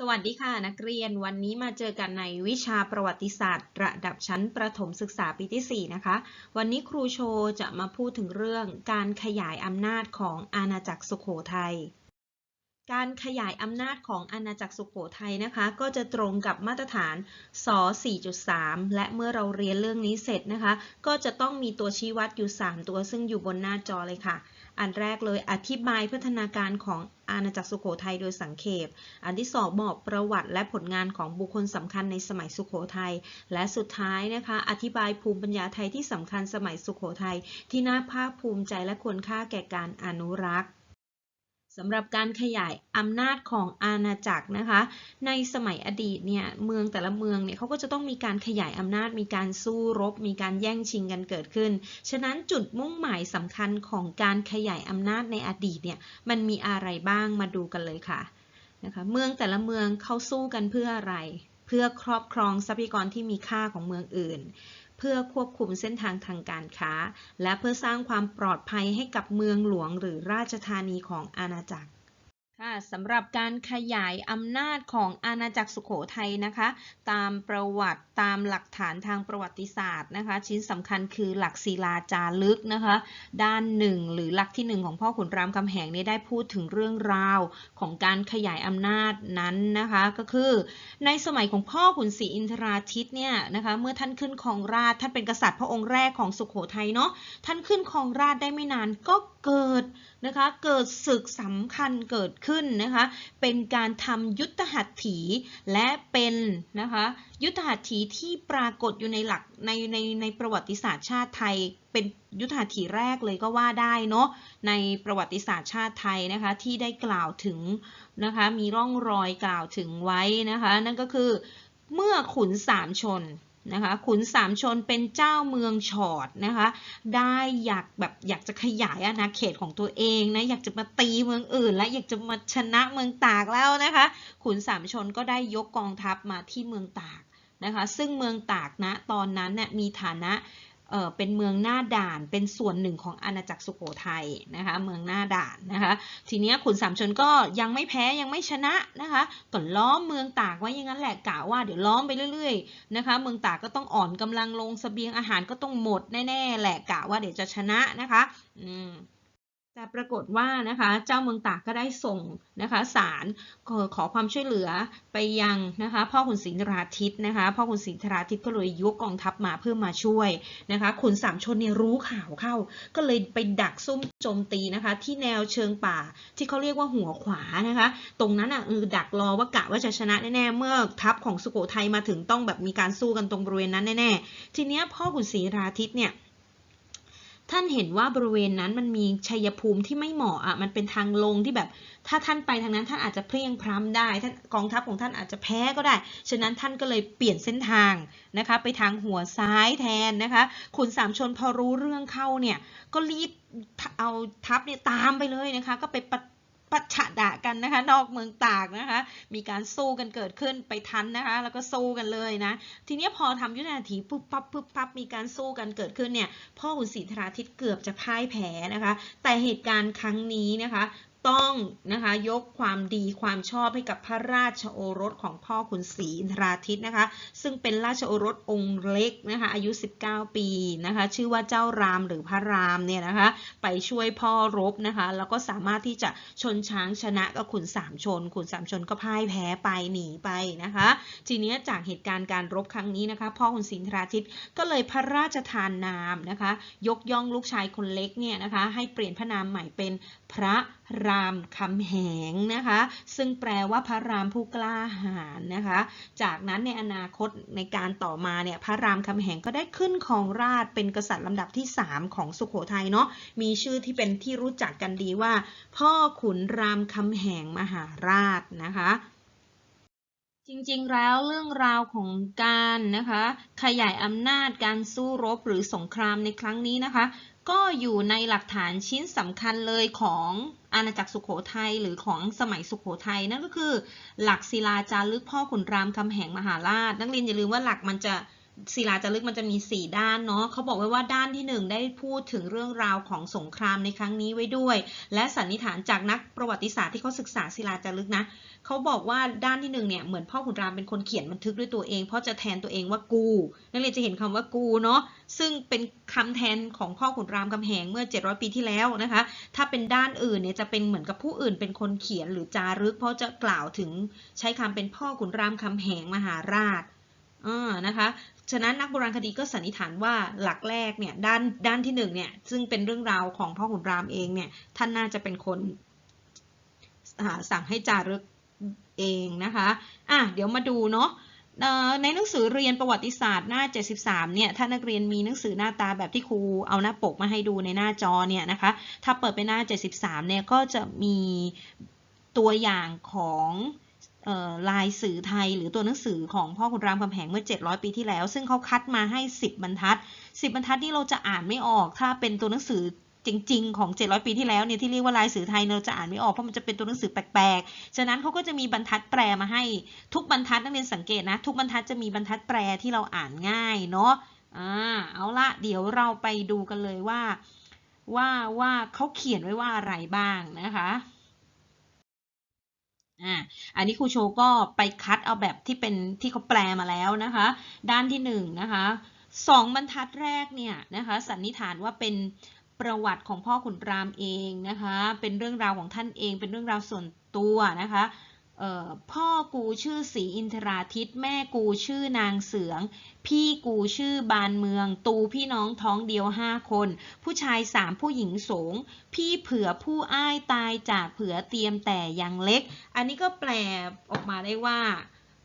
สวัสดีค่ะนักเรียนวันนี้มาเจอกันในวิชาประวัติศาสตร์ ระดับชั้นประถมศึกษาปีที่ 4 นะคะ วันนี้ครูโชจะมาพูดถึงเรื่องการขยายอำนาจของอาณาจักรสุขโขทัย การขยายอำนาจของอาณาจักรสุขโขทัยนะคะ ก็จะตรงกับมาตรฐานส4.3 และเมื่อเราเรียนเรื่องนี้เสร็จนะคะ ก็จะต้องมีตัวชี้วัดอยู่ 3 ตัวซึ่งอยู่บนหน้าจอเลยค่ะ อันแรกเลยอธิบายพัฒนาการของอาณาจักรสุโขทัยโดยสังเขป อันที่สองบอกประวัติและผลงานของบุคคลสำคัญในสมัยสุโขทัย และสุดท้ายนะคะ อธิบายภูมิปัญญาไทยที่สำคัญสมัยสุโขทัยที่น่าภาคภูมิใจและควรค่าแก่การอนุรักษ์ สำหรับการขยายอำนาจของอาณาจักรนะคะ ในสมัยอดีตเนี่ยเมืองแต่ละเมืองเนี่ยเขาก็จะต้องมีการขยายอำนาจ มีการสู้รบ มีการแย่งชิงกันเกิดขึ้น ฉะนั้นจุดมุ่งหมายสำคัญของการขยายอำนาจในอดีตเนี่ยมันมีอะไรบ้างมาดูกันเลยค่ะนะคะเมืองแต่ละเมืองเขาสู้กันเพื่ออะไร เพื่อครอบครองทรัพยากรที่มีค่าของเมืองอื่น เพื่อควบคุมเส้นทางทางการค้า และเพื่อสร้างความปลอดภัยให้กับเมืองหลวงหรือราชธานีของอาณาจักร ค่ะสำหรับการขยายอำนาจของอาณาจักรสุขโขทัยนะคะ ตามประวัติตามหลักฐานทางประวัติศาสตร์นะคะ ชิ้นสำคัญคือหลักศิลาจารึกนะคะ ด้านหนึ่งหรือหลักที่หนึ่งของพ่อขุนรามคำแหงนี่ได้พูดถึงเรื่องราวของการขยายอำนาจนั้นนะคะ ก็คือ ในสมัยของพ่อขุนศรีอินทราทิตเนี่ยนะคะเมื่อท่านขึ้นครองราชท่านเป็นกษัตริย์พระองค์แรกของสุขโขทัยเนาะท่านขึ้นครองราชได้ไม่นานก็ เกิดนะคะเกิดศึกสำคัญเกิดขึ้นนะคะเป็นการทำยุทธหัตถีและเป็นนะคะยุทธหัตถีที่ปรากฏอยู่ในหลักในในในประวัติศาสตร์ชาติไทย เป็นยุทธหัตถีแรกเลยก็ว่าได้เนาะในประวัติศาสตร์ชาติไทยนะคะที่ได้กล่าวถึงนะคะมีร่องรอยกล่าวถึงไว้นะคะนั่นก็คือเมื่อขุนสามชน นะคะขุนสามชนเป็นเจ้าเมืองชอดนะคะ ได้อยากแบบอยากจะขยายอาณาเขตของตัวเองนะอยากจะมาตีเมืองอื่น และอยากจะมาชนะเมืองตากแล้วนะคะ ขุนสามชนก็ได้ยกกองทัพมาที่เมืองตากนะคะ ซึ่งเมืองตากนะตอนนั้นเนี่ยมีฐานะ เเป็นเมืองหน้าด่านเป็นส่วนหนึ่งของอาณาจักรสุโขทัยนะคะเมืองหน้าด่านนะคะทีนี้ขุนสามชนก็ยังไม่แพ้ยังไม่ชนะนะคะก็ล้อมเมืองตากไว้อย่างนั้นแหละกะว่าเดี๋ยวล้อมไปเรื่อยๆนะคะเมืองตากก็ต้องอ่อนกำลังลงสเสบียงอาหารก็ต้องหมดแน่ๆแหละกะว่าเดี๋ยวจะชนะนะคะอืม แต่ปรากฏว่านะคะเจ้าเมืองตากก็ได้ส่งนะคะสารขอขอความช่วยเหลือไปยังนะคะพ่อขุนศรีนราทิตนะคะพ่อขุนศรีนราทิตก็เลยยกกองทัพมาเพื่อมาช่วยนะคะขุนสามชนเนี่ยรู้ข่าวเข้า ก็เลยไปดักซุ่มโจมตีนะคะที่แนวเชิงป่าที่เขาเรียกว่าหัวขวานะคะตรงนั้นอะเออดักรอว่ากะว่าจะชนะแน่ๆเมื่อทัพของสุโขทัยมาถึงต้องแบบมีการสู้กันตรงบริเวณนั้นแน่ๆทีเนี้ยพ่อขุนศรีนราทิตเนี่ย ท่านเห็นว่าบริเวณนั้นมันมีชัยภูมิที่ไม่เหมาะอะมันเป็นทางลงที่แบบ ถ้าท่านไปทางนั้นท่านอาจจะเพลียงพร้ำได้ท่านกองทัพของท่านอาจจะแพ้ก็ได้ ฉะนั้นท่านก็เลยเปลี่ยนเส้นทางนะคะ ไปทางหัวซ้ายแทนนะคะขุนสามชนพอรู้เรื่องเข้าเนี่ยก็รีบเอาทัพเนี่ยตามไปเลยนะคะ ก็ไปป ปัชดะกันนะคะ นอกเมืองตากนะคะ มีการสู้กันเกิดขึ้นไปทันนะคะ แล้วก็สู้กันเลยนะ ทีนี้พอทำยุทธนาทีปุ๊บปั๊บปุ๊บปั๊บมีการสู้กันเกิดขึ้นเนี่ย พ่อขุนศรีธราทิตเกือบจะพ่ายแพ้นะคะ แต่เหตุการณ์ครั้งนี้นะคะ ต้องนะคะยกความดีความชอบให้กับพระราชโอรสของพ่อขุนศรีอินทราทิตนะคะ ซึ่งเป็นราชโอรสองค์เล็กนะคะอายุ 19 ปีนะคะ ชื่อว่าเจ้ารามหรือพระรามเนี่ยนะคะ ไปช่วยพ่อรบนะคะ แล้วก็สามารถที่จะชนช้างชนะกับขุนสามชน ขุนสามชนก็พ่ายแพ้ไปหนีไปนะคะ ทีนี้จากเหตุการณ์การรบครั้งนี้นะคะ พ่อขุนศรีอินทราทิตก็เลยพระราชทานนามนะคะ ยกย่องลูกชายคนเล็กเนี่ยนะคะ ให้เปลี่ยนพระนามใหม่เป็นพระ รามคำแหงนะคะ ซึ่งแปลว่าพระรามผู้กล้าหาญนะคะ จากนั้นในอนาคตในการต่อมาเนี่ยพระรามคำแหงก็ได้ขึ้นครองราชเป็นกษัตริย์ลำดับที่ 3 ของสุขโขทัยเนาะมีชื่อที่เป็นที่รู้จักกันดีว่า พ่อขุนรามคำแหงมหาราชนะคะจริงๆ แล้วเรื่องราวของการนะคะขยายอำนาจการสู้รบหรือสงครามในครั้งนี้นะคะ ก็อยู่ในหลักฐานชิ้นสำคัญเลยของ อาณาจักรสุขโขทัยหรือของสมัยสุขโขทัยนั่นก็คือ หลักศิลาจารึกพ่อขุนรามคำแหงมหาราช นักเรียนอย่าลืมว่าหลักมันจะ ศิลาจารึกมันจะมี 4 ด้านเนาะเขาบอกไว้ว่าด้านที่ 1 ได้พูดถึงเรื่องราวของสงครามในครั้งนี้ไว้ด้วย และสันนิษฐานจากนักประวัติศาสตร์ที่เขาศึกษาศิลาจารึกนะเขาบอกว่าด้านที่หนึ่งเนี่ยเหมือนพ่อขุนรามเป็นคนเขียนบันทึกด้วยตัวเองเพราะจะแทนตัวเองว่ากูนักเรียนจะเห็นคำว่ากูเนาะซึ่งเป็นคำแทนของพ่อขุนรามคำแหงเมื่อ 700 ปีที่แล้วนะคะ ถ้าเป็นด้านอื่นเนี่ยจะเป็นเหมือนกับผู้อื่นเป็นคนเขียนหรือจารึก เพราะจะกล่าวถึงใช้คำเป็นพ่อขุนรามคำแหงมหาราชอ่านะคะ ฉะนั้นนักโบราณคดีก็สันนิษฐานว่าหลักแรกเนี่ยด้านด้านที่หนึ่งเนี่ยซึ่งเป็นเรื่องราวของพ่อขุนรามเองเนี่ยท่านน่าจะเป็นคนสั่งให้จารึกเองนะคะอะเดี๋ยวมาดูเนาะในหนังสือเรียนประวัติศาสตร์หน้า 73 เนี่ย ถ้านักเรียนมีหนังสือหน้าตาแบบที่ครูเอาหน้าปกมาให้ดูในหน้าจอเนี่ยนะคะ ถ้าเปิดไปหน้า 73 เนี่ย ก็จะมีตัวอย่างของ ลายสื่อไทยหรือตัวหนังสือของพ่อขุนรามคำแหงเมื่อ 700 ปีที่แล้ว ซึ่งเขาคัดมาให้ 10 บรรทัด 10 บรรทัดที่เราจะอ่านไม่ออก ถ้าเป็นตัวหนังสือจริง ๆ ของ 700 ปีที่แล้วเนี่ยที่เรียกว่าลายสื่อไทยเราจะอ่านไม่ออกเพราะมันจะเป็นตัวหนังสือแปลกๆ ฉะนั้นเขาก็จะมีบรรทัดแปลมาให้ทุกบรรทัดนักเรียนสังเกตนะ ทุกบรรทัดจะมีบรรทัดแปลที่เราอ่านง่ายเนาะอ่าเอาละเดี๋ยวเราไปดูกันเลยว่าว่าว่าเขาเขียนไว้ว่าอะไรบ้างนะคะ อ่าอันนี้ครูโชว์ก็ไปคัดเอาแบบที่เป็นที่เขาแปลมาแล้วนะคะ ด้านที่หนึ่งนะคะสองบรรทัดแรกเนี่ยนะคะสันนิษฐานว่าเป็นประวัติของพ่อขุนรามเองนะคะ เป็นเรื่องราวของท่านเอง เป็นเรื่องราวส่วนตัวนะคะ พ่อกูชื่อสีอินทราทิต แม่กูชื่อนางเสือง พี่กูชื่อบานเมือง ตูพี่น้องท้องเดียวห้าคน ผู้ชายสามผู้หญิงสง พี่เผื่อผู้อ้ายตายจากเผื่อเตรียมแต่ยังเล็ก อันนี้ก็แปลออกมาได้ว่า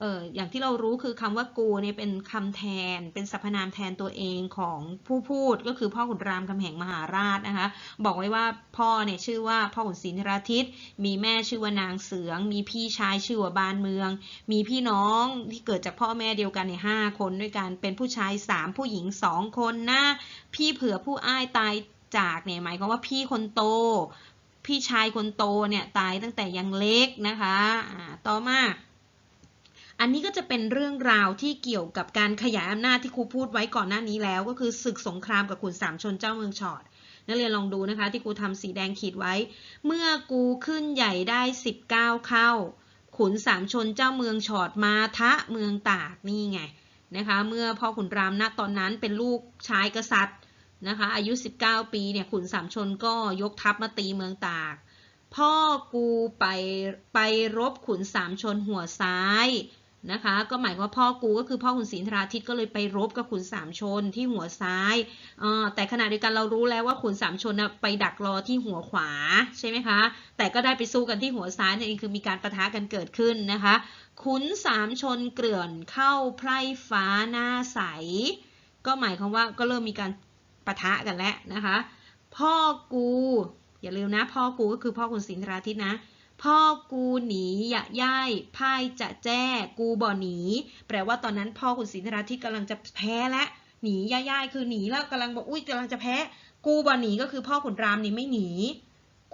เอออย่างที่เรารู้คือคำว่ากูเนี่ยเป็นคำแทน เป็นสรรพนามแทนตัวเองของผู้พูดก็คือพ่อขุนรามคำแหงมหาราชนะคะ บอกไว้ว่าพ่อเนี่ยชื่อว่าพ่อขุนศรีนราทิต มีแม่ชื่อว่านางเสือง มีพี่ชายชื่อว่าบานเมือง มีพี่น้องที่เกิดจากพ่อแม่เดียวกันเนี่ยห้าคนด้วยกัน เป็นผู้ชายสามผู้หญิงสองคนนะพี่เผื่อผู้อ้ายตายจากเนี่ยหมายความว่าพี่คนโตพี่ชายคนโตเนี่ยตายตั้งแต่ยังเล็กนะคะ ต่อมา อันนี้ก็จะเป็นเรื่องราวที่เกี่ยวกับการขยายอำนาจที่ครูพูดไว้ก่อนหน้านี้แล้ว ก็คือศึกสงครามกับขุนสามชนเจ้าเมืองชอดนักเรียนลองดูนะคะ ที่ครูทำสีแดงขีดไว้ เมื่อกูขึ้นใหญ่ได้ 19 เข้า ขุนสามชนเจ้าเมืองชอดมาทะเมืองตากนี่ไงนะคะ เมื่อพ่อขุนรามณตอนนั้นเป็นลูกชายกษัตริย์นะคะ อายุ 19 ปีเนี่ยขุนสามชนก็ยกทัพมาตีเมืองตาก พ่อกูไปไปรบขุนสามชนหัวซ้าย นะคะ ก็หมายว่าพ่อกูก็คือพ่อขุนศรีนทราทิตก็เลยไปรบกับขุนสามชนที่หัวซ้าย แต่ขณะเดียวกันเรารู้แล้วว่าขุนสามชนนะไปดักรอที่หัวขวาใช่ไหมคะ แต่ก็ได้ไปสู้กันที่หัวซ้ายนั่นเองคือมีการประทะกันเกิดขึ้นนะคะ ขุนสามชนเกลื่อนเข้าไพร่ฟ้าหน้าใส ก็หมายความว่าก็เริ่มมีการประทะกันแล้วนะคะ พ่อกูอย่าลืมนะพ่อกูก็คือพ่อขุนศรีนทราทิตนะ พ่อกูหนียะย่ายพ่ายจะแจ้กูบ่หนี แปลว่าตอนนั้นพ่อคุณศรีนราทิตกำลังจะแพ้และหนีย่าย่ายคือหนีแล้วกำลังบอกอุ้ยกำลังจะแพ้ กูบ่หนีก็คือพ่อขุนรามนี่ไม่หนี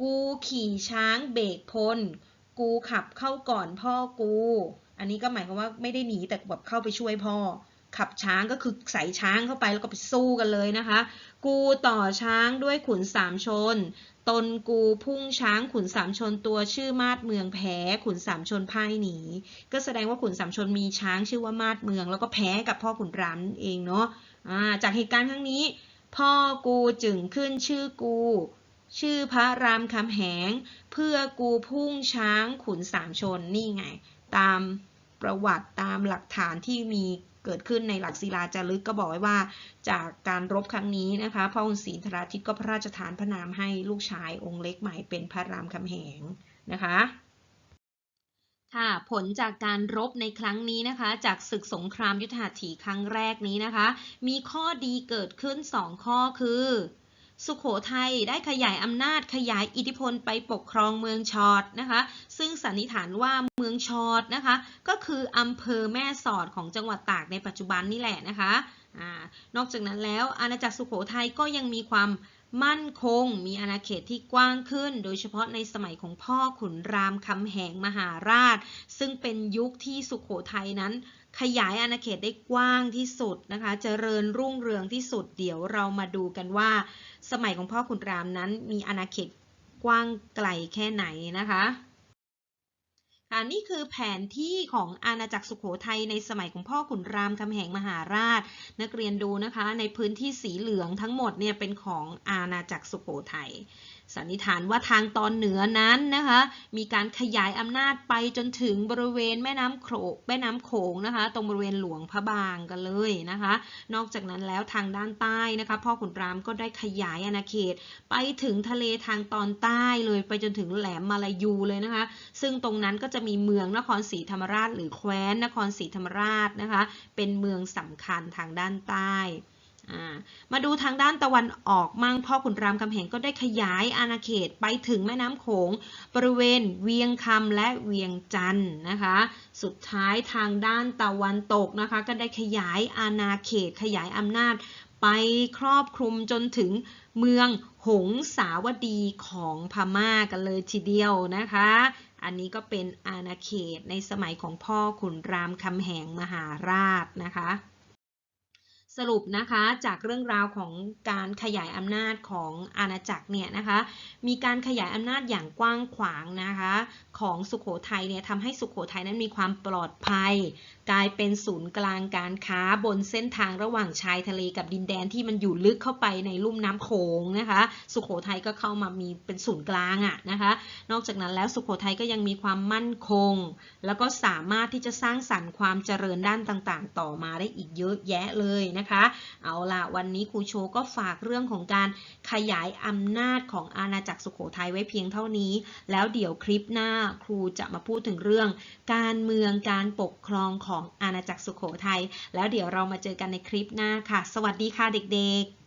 กูขี่ช้างเบรกพล กูขับเข้าก่อนพ่อกู อันนี้ก็หมายความว่าไม่ได้หนีแต่แบบเข้าไปช่วยพ่อ ขับช้างก็คือใส่ช้างเข้าไปแล้วก็ไปสู้กันเลยนะคะ กูต่อช้างด้วยขุนสามชน ตนกูพุ่งช้างขุนสามชนตัวชื่อมาดเมืองแพ้ขุนสามชนพ่ายหนี ก็แสดงว่าขุนสามชนมีช้างชื่อว่ามาดเมือง แล้วก็แพ้กับพ่อขุนรามเองเนาะะจากเหตุการณ์ครั้งนี้ พ่อกูจึงขึ้นชื่อกูชื่อพระรามคำแหง เพื่อกูพุ่งช้างขุนสามชนนี่ไง ตามประวัติตามหลักฐานที่มี เกิดขึ้นในหลักศิลาจารึกก็บอกไว้ว่า จากการรบครั้งนี้นะคะพระองค์ศรีธราทิตก็พระราชทานพระนามให้ลูกชายองค์เล็กใหม่เป็นพระรามคำแหงนะคะค่ะผลจากการรบในครั้งนี้นะคะ จากศึกสงครามยุทธหัตถีครั้งแรกนี้นะคะ มีข้อดีเกิดขึ้น 2 ข้อคือ สุขโขทัยได้ขยายอำนาจขยายอิทธิพลไปปกครองเมืองชอดนะคะ ซึ่งสันนิษฐานว่าเมืองชอดนะคะ ก็คืออำเภอแม่สอดของจังหวัดตากในปัจจุบันนี่แหละนะคะอนอกจากนั้นแล้วอาณาจักรสุขโขทัยก็ยังมีความ มั่นคงมีอาณาเขตที่กว้างขึ้น โดยเฉพาะในสมัยของพ่อขุนรามคำแหงมหาราช ซึ่งเป็นยุคที่สุขโขทัยนั้น ขยายอาณาเขตได้กว้างที่สุดนะคะเจริญรุ่งเรืองที่สุด เดี๋ยวเรามาดูกันว่า สมัยของพ่อขุนรามนั้นมีอาณาเขตกว้างไกลแค่ไหนนะคะ ค่ะนี่คือแผนที่ของอาณาจักรสุขโขทัยในสมัยของพ่อขุนรามคำแหงมหาราช นักเรียนดูนะคะ ในพื้นที่สีเหลืองทั้งหมดเนี่ยเป็นของอาณาจักรสุขโขทัยสันนิษฐานว่าทางตอนเหนือนั้นนะคะ มีการขยายอำนาจไปจนถึงบริเวณแม่น้ำโขงแม่น้ำโขงนะคะ ตรงบริเวณหลวงพระบางกันเลยนะคะ นอกจากนั้นแล้วทางด้านใต้นะคะ พ่อขุนรามก็ได้ขยายอาณาเขต ไปถึงทะเลทางตอนใต้เลยไปจนถึงแหลมมาลายูเลยนะคะ ซึ่งตรงนั้นก็จะมีเมืองนครศรีธรรมราช หรือแคว้นนครศรีธรรมราชนะคะ เป็นเมืองสำคัญทางด้านใต้ มาดูทางด้านตะวันออกมั่งพ่อขุนรามคำแหงก็ได้ขยายอาณาเขตไปถึงแม่น้ำโขง บริเวณเวียงคำและเวียงจันทร์นะคะ สุดท้ายทางด้านตะวันตกนะคะ ก็ได้ขยายอาณาเขตขยายอำนาจ ไปครอบคลุมจนถึงเมืองหงสาวดีของพม่ากันเลยทีเดียวนะคะ อันนี้ก็เป็นอาณาเขตในสมัยของพ่อขุนรามคำแหงมหาราชนะคะ สรุปนะคะจากเรื่องราวของการขยายอำนาจของอาณาจักรเนี่ยนะคะมีการขยายอำนาจอย่างกว้างขวางนะคะของสุขโขทัยเนี่ยทำให้สุขโขทัยนั้นมีความปลอดภัย กลายเป็นศูนย์กลางการค้าบนเส้นทางระหว่างชายทะเลกับดินแดนที่มันอยู่ลึกเข้าไปในลุ่มน้ำโขงนะคะ สุขโขทัยก็เข้ามามีเป็นศูนย์กลางอะนะคะ นอกจากนั้นแล้วสุขโขทัยก็ยังมีความมั่นคง แล้วก็สามารถที่จะสร้างสรรค์ความเจริญด้านต่างๆ ต่อมาได้อีกเยอะแยะเลยนะคะเอาล่ะวันนี้ครูโชก็ฝากเรื่องของการขยายอำนาจของอาณาจักรสุโขทัยไว้เพียงเท่านี้ แล้วเดี๋ยวคลิปหน้าครูจะมาพูดถึงเรื่อง การเมืองการปกครองของอาณาจักรสุโขทัยแล้วเดี๋ยวเรามาเจอกันในคลิปหน้าค่ะ สวัสดีค่ะเด็กๆ